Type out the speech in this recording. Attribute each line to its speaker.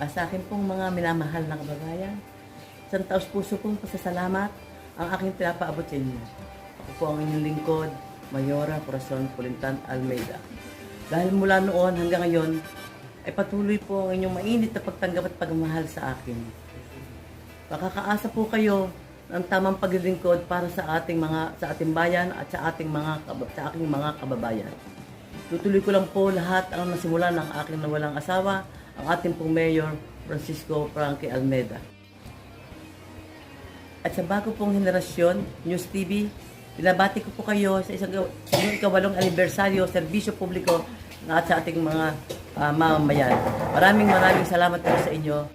Speaker 1: Ah, sa akin pong mga minamahal na kababayan, isang taos puso pong pasasalamat ang aking pinapaabot sa inyo. Ako po ang inyong lingkod, Mayora Corazon Pulintan Almeida. Dahil mula noon hanggang ngayon, ay patuloy po ang inyong mainit na pagtanggap at pagmamahal sa akin. Makakaasa po kayo ng tamang paglilingkod para sa ating mga sa ating bayan at sa ating mga sa aking mga kababayan. Tutuloy ko lang po lahat ang nasimulan ng aking nawalang asawa, ang ating pong Mayor Francisco Frankie Almeida. At sa bago pong henerasyon, News TV, binabati ko po kayo sa isang ikawalong anibersaryo, serbisyo publiko at sa ating mga ah, mamamayan. Maraming maraming salamat po sa inyo.